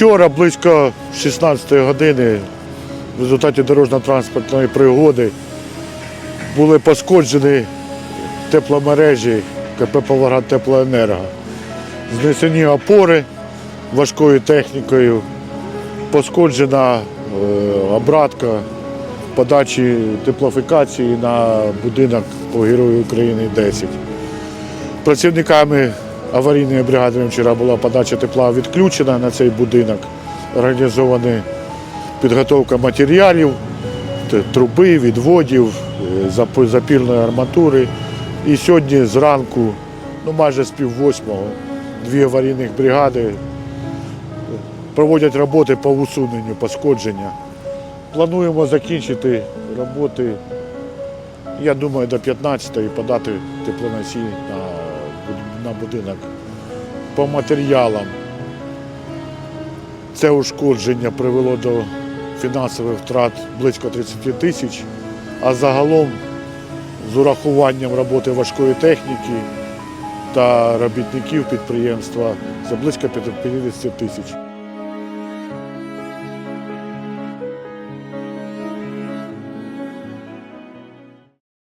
Вчора близько 16 години в результаті дорожньо-транспортної пригоди були пошкоджені тепломережі КП Павлоград Теплоенерго. Знесені опори важкою технікою, пошкоджена е, обратка подачі теплофікації на будинок по Герою України 10. Працівниками аварійної бригади вчора була подача тепла відключена на цей будинок. Організована підготовка матеріалів, труби, відводів, е, зап- запірної арматури. І сьогодні зранку, ну майже з пів восьмого, дві аварійних бригади е, проводять роботи по усуненню пошкодження. Плануємо закінчити роботи, я думаю, до 15-ї подати теплоносій на, на будинок. По матеріалам це ушкодження привело до фінансових втрат близько 30 тисяч, а загалом з урахуванням роботи важкої техніки та робітників підприємства це близько 50 тисяч.